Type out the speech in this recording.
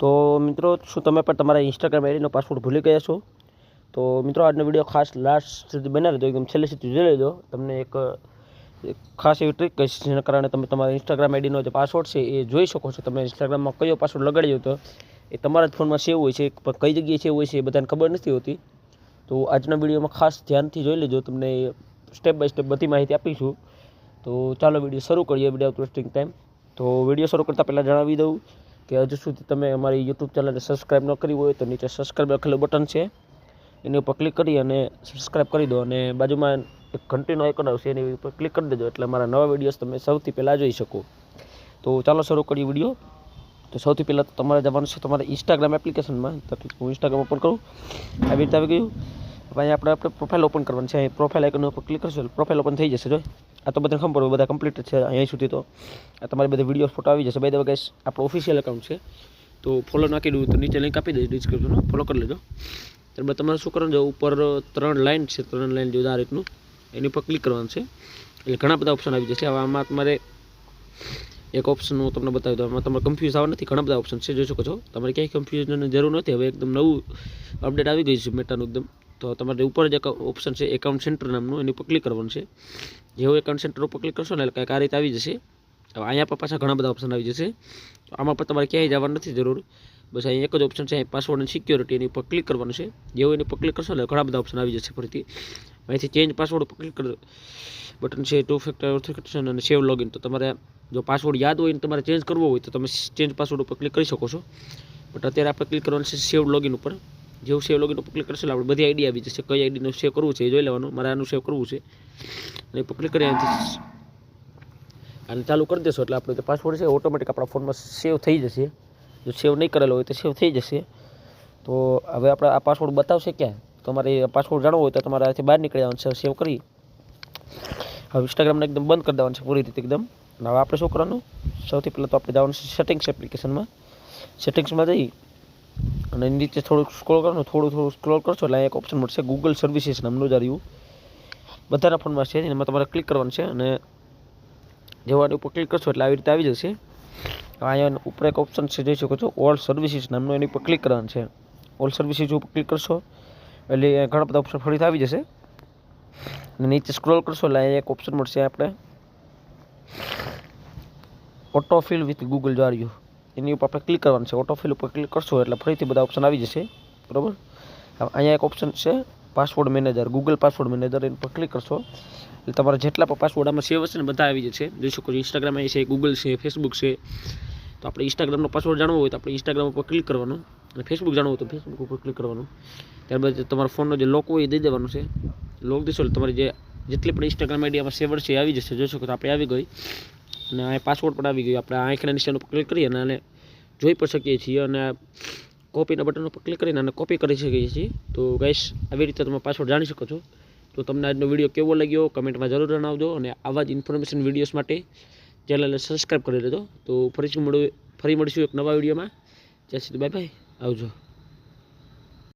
તો મિત્રો, શું તમે પણ તમારા ઇન્સ્ટાગ્રામ આઈડીનો પાસવર્ડ ભૂલી ગયા છો? તો મિત્રો, આજનો વીડિયો ખાસ લાસ્ટ સુધી બનાવી દો. એકદમ છેલ્લે સુધી જોઈ લેજો. તમને એક ખાસ એવી ટ્રીક કહીશ, જેના કારણે તમે તમારા ઇન્સ્ટાગ્રામ આઈડીનો જે પાસવર્ડ છે એ જોઈ શકો છો. તમે ઇન્સ્ટાગ્રામમાં કયો પાસવર્ડ લગાડ્યો હતો, એ તમારા જ ફોનમાં સેવ હોય છે પણ કઈ જગ્યાએ સેવ હોય છે એ બધાને ખબર નથી હોતી. તો આજના વિડીયોમાં ખાસ ધ્યાનથી જોઈ લેજો. તમને સ્ટેપ બાય સ્ટેપ બધી માહિતી આપીશું. તો ચાલો વીડિયો શરૂ કરીએ વીડિયો વેસ્ટિંગ ટાઈમ તો વીડિયો શરૂ કરતાં પહેલાં જણાવી દઉં. કે હજુ સુધી તમે અમારી યુટ્યુબ ચેનલને સબસ્ક્રાઈબ ન કરી હોય તો નીચે સબસ્ક્રાઈબ લખેલું બટન છે. એની ઉપર ક્લિક કરી અને સબસ્ક્રાઈબ કરી દો અને બાજુમાં એક ઘંટીનો આઇકન આવશે, એની ઉપર ક્લિક કરી દેજો એટલે મારા નવા વિડીયોઝ તમે સૌથી પહેલાં જોઈ શકો. તો ચાલો શરૂ કરીએ વીડિયો તો સૌથી પહેલાં તો તમારે જવાનું છે તમારા ઇન્સ્ટાગ્રામ એપ્લિકેશનમાં તો હું ઇન્સ્ટાગ્રામ ઓપન કરું. આવી રીતે આવી ગયું. હવે આપણે આપણે પ્રોફાઇલ ઓપન કરવાની છે. અહીં પ્રોફાઇલ આઇકન ઉપર ક્લિક કરશો પ્રોફાઇલ ઓપન થઈ જશે જો આ તો બધાને ખબર બધા કમ્પ્લીટ છે અહીં સુધી તો. આ તમારી બધી વીડિયો ફોટો આવી જશે. બાય ધ વે આપણો ઓફિશિયલ એકાઉન્ટ છે. તો ફોલો નાખી દઉં તો નીચે લિંક આપી દઈશ ડિસ્ક્રિપ્શનમાં ફોલો કરી લેજો. ત્યારબાદ તમારે શું કરવાનું છે? ઉપર ત્રણ લાઇન છે, ત્રણ લાઇન જેવું આ રીતનું. એની ઉપર ક્લિક કરવાનું છે. એટલે ઘણા બધા ઓપ્શન આવી જશે. હવે આમાં તમારે એક ઓપ્શન હું તમને બતાવી દઉં. આમાં તમારે કન્ફ્યુઝ આવવા નથી. ઘણા બધા ઓપ્શન છે, જોઈ શકો છો. તમારે ક્યાંય કન્ફ્યુઝનની જરૂર નથી. હવે એકદમ નવું અપડેટ આવી ગયું છે મેટાનું એકદમ. તો તમારે ઉપર જે ઓપ્શન છે એકાઉન્ટ સેન્ટર નામનું. એની ઉપર ક્લિક કરવાનું છે. જેવું એ સેન્ટર ઉપર ક્લિક કરશો ને એટલે કંઈક આ રીતે આવી જશે. હવે અહીંયા પણ પાછા ઘણા બધા ઓપ્શન આવી જશે. તો આમાં પણ તમારે ક્યાંય જવાની નથી જરૂર. બસ અહીં એક જ ઓપ્શન છે અહીં પાસવર્ડ અને સિક્યોરિટી એની ઉપર ક્લિક કરવાનું છે. જેવું એની ઉપર ક્લિક કરશો એટલે ઘણા બધા ઓપ્શન આવી જશે ફરીથી. અહીંથી ચેન્જ પાસવર્ડ ઉપર ક્લિક કરો બટન છે ટુ ફેક્ટર ઓથેન્ટિકેશન અને સેવ લોગિન તો તમારે જો પાસવર્ડ યાદ હોય ને તમારે ચેન્જ કરવો હોય તો તમે ચેન્જ પાસવર્ડ ઉપર ક્લિક કરી શકો છો. બટ અત્યારે આપણે ક્લિક કરવાનું છે સેવ લોગિન ઉપર. જેવું સેવ લોગિન ઉપર ક્લિક કરશો. એટલે આપણે બધી આઈડી આવી જશે. કઈ આઈડીનું સેવ કરવું છે એ જોઈ લેવાનું. મારે આનું સેવ કરવું છે. અને ઉપર ક્લિક કરી અને ચાલુ કરી દેશો. એટલે આપણો પાસવર્ડ છે. ઓટોમેટિક આપણા ફોનમાં સેવ થઈ જશે. જો સેવ નહીં કરેલો હોય તો સેવ થઈ જશે. તો હવે આપણે આ પાસવર્ડ બતાવશે ક્યાં? તમારે પાસવર્ડ જાણવો હોય તો તમારે આથી બહાર નીકળી જવાનું છે. સેવ કરી. હવે ઇન્સ્ટાગ્રામને એકદમ બંધ કરી દેવાનું છે પૂરી રીતે એકદમ. હવે આપણે શું કરવાનું? સૌથી પહેલાં તો આપણે જવાનું છે સેટિંગ્સ એપ્લિકેશનમાં સેટિંગ્સમાં જઈ અને નીચે થોડુંક સ્ક્રોલ કરો થોડું થોડું સ્ક્રોલ કરશો એટલે એક ઓપ્શન મળશે. ગૂગલ સર્વિસીસ નામનું જ આવ્યું બધાના ફોનમાં છે એમાં તમારે ક્લિક કરવાનું છે અને જેવાની ઉપર ક્લિક કરશો એટલે આવી રીતે આવી જશે. અહીંયા ઉપર એક ઓપ્શન છે, જોઈ શકો છો ઓલ સર્વિસીસ નામનું એની ઉપર ક્લિક કરવાનું છે. ઓલ સર્વિસીસ ઉપર ક્લિક કરશો એટલે ઘણા બધા ઓપ્શન ફરીથી આવી જશે. અને નીચે સ્ક્રોલ કરશો એટલે અહીંયા એક ઓપ્શન મળશે આપણે. ઓટોફિલ વિથ ગૂગલ જાર્યું એની ઉપર આપણે ક્લિક કરવાનું છે. ઓટોફિલ ઉપર ક્લિક કરશો એટલે ફરીથી બધા ઓપ્શન આવી જશે. બરાબર? અહીંયા એક ઓપ્શન છે password manager Google password manager એની પર ક્લિક કરશો. એટલે તમારા જેટલા પણ પાસવર્ડ આમાં સેવ હશે ને બધા આવી જશે. જોઈ શકો છો ઇન્સ્ટાગ્રામ છે ગૂગલ છે ફેસબુક છે. તો આપણે ઇન્સ્ટાગ્રામનો પાસવર્ડ જાણવો હોય તો આપણે ઇન્સ્ટાગ્રામ ઉપર ક્લિક કરવાનું. અને ફેસબુક જાણવું હોય તો ફેસબુક ઉપર ક્લિક કરવાનું. ત્યારબાદ તમારા ફોનનો જે લોક હોય એ દઈ દેવાનું છે. લોક દેશો એટલે તમારી જે જેટલી પણ ઇન્સ્ટાગ્રામ આઈડી આમાં સેવર છે આવી જશે. જોઈ શકો તો આપણે આવી ગઈ. અને આ પાસવર્ડ પણ આવી ગયો. આપણે આંખના નિશાન ઉપર ક્લિક કરીએ અને આને જોઈ પણ શકીએ છીએ અને કોપીના બટન ઉપર ક્લિક કરીને અને કોપી કરી શકીએ છીએ. તો ગાઈશ આવી રીતે તમે પાસવર્ડ જાણી શકો છો. તો તમને આજનો વીડિયો કેવો લાગ્યો? કમેન્ટમાં જરૂર જણાવજો અને આવા જ ઇન્ફોર્મેશન વિડીયોઝ માટે ચેનલને સબસ્ક્રાઈબ કરી લેજો તો ફરીથી મળું ફરી મળીશું એક નવા વિડીયોમાં જ્યાં સુધી બાય બાય આવજો.